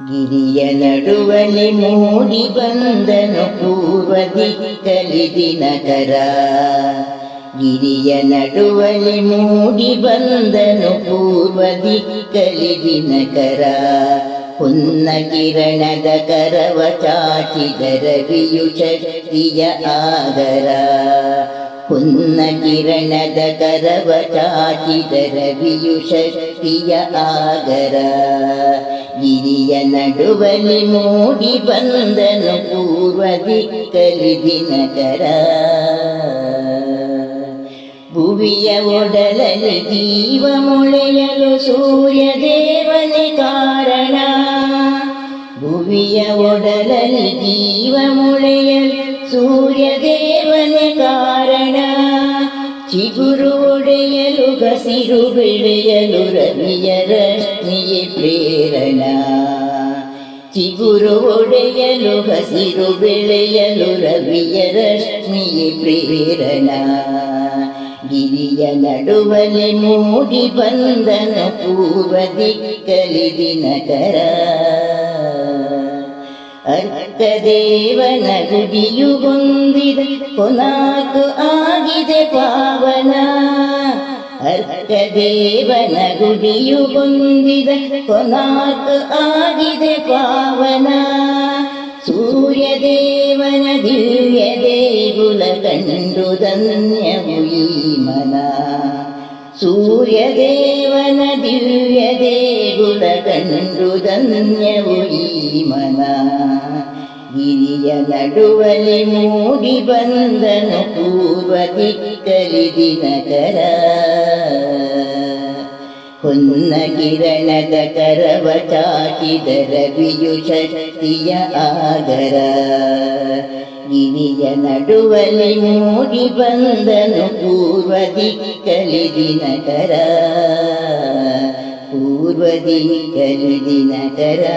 ಗಿರಿಯ ನಡುವಲಿ ಮೂಡಿ ಬಂದನು ಪೂರ್ವ ದಿಕ್ಕಲಿ ದಿನಕರ ಗಿರಿಯ ನಡುವಲಿ ಮೂಡಿ ಬಂದನು ಪೂರ್ವ ದಿಕ್ಕಲಿ ದಿನಕರ ಹೊನ್ನ ಕಿರಣದ ಕರವ ಚಾಚಿದ ರವಿಯು ಶಕ್ತಿಯ ಆಗರ. ಹೊನ್ನ ಕಿರಣದ ಕರವ ಚಾಚಿದ ರವಿಯು ಶಕ್ತಿಯ ಆಗರ. ಗಿರಿಯ ನಡುವಲಿ ಮೂಡಿ ಬಂದನು ಪೂರ್ವ ದಿಕ್ಕಲಿ ದಿನಕರ ಭುವಿಯ ಒಡಲಲ್ಲಿ ಜೀವ ಮೊಳೆಯಲು ಸೂರ್ಯ ದೇವನೇ ಕಾರಣ. ಭುವಿಯ ಒಡಲಲ್ಲಿ ಜೀವ ಮೊಳೆಯಲು ಸೂರ್ಯ ಕಾರಣ. ಚಿಗುರು ಒಡೆಯಲು ಹಸಿರು ಬೆಳೆಯಲು ರವಿಯ ರಶ್ಮಿಯೇ ಪ್ರೇರಣ. ಚಿಗುರು ಒಡೆಯಲು, ಹಸಿರು ಬೆಳೆಯಲು, ರವಿಯ ರಶ್ಮಿಯೇ ಪ್ರೇರಣ. ಗಿರಿಯ ನಡುವಲೆ ಮೂಡಿ ಬಂದನ ಪೂರ್ವ ದಿಕ್ಕಲಿ ದಿನಕರ. ಅರ್ಕದೇವನ ಗುಡಿಯು ಹೊಂದಿದೆ, ಕೊನಾಕು ಆಗಿದೆ ಪಾವನ. ಅರ್ಕದೇವನ ಗುಡಿಯು ಹೊಂದಿದ ಕೊನಾಕು ಆಗಿದೆ ಪಾವನ ಸೂರ್ಯ ದೇವನ ದಿವ್ಯ ದೇಗುಲ ಕಂಡು ಧನ್ಯವು ಈ ಮನ ಸೂರ್ಯ ದೇವನ ದಿವ್ಯ ದೇಗುಲ ಕಂಡು ಧನ್ಯವು ಈ ಮನ ಗಿರಿಯ ನಡುವಲಿ ಮೂಡಿ ಬಂದನು ಪೂರ್ವ ದಿಕ್ಕಲಿ ದಿನಕರ ಹೊನ್ನ ಕಿರಣದ ಕರವ ಚಾಚಿದ ರವಿಯು ಶಕ್ತಿಯ ಆಗರ. ಗಿರಿಯ ನಡುವಲಿ ಮೂಡಿ ಬಂದನು ಪೂರ್ವ ದಿಕ್ಕಲಿ ದಿನಕರ. ಪೂರ್ವ ದಿಕ್ಕಲಿ ದಿನಕರ.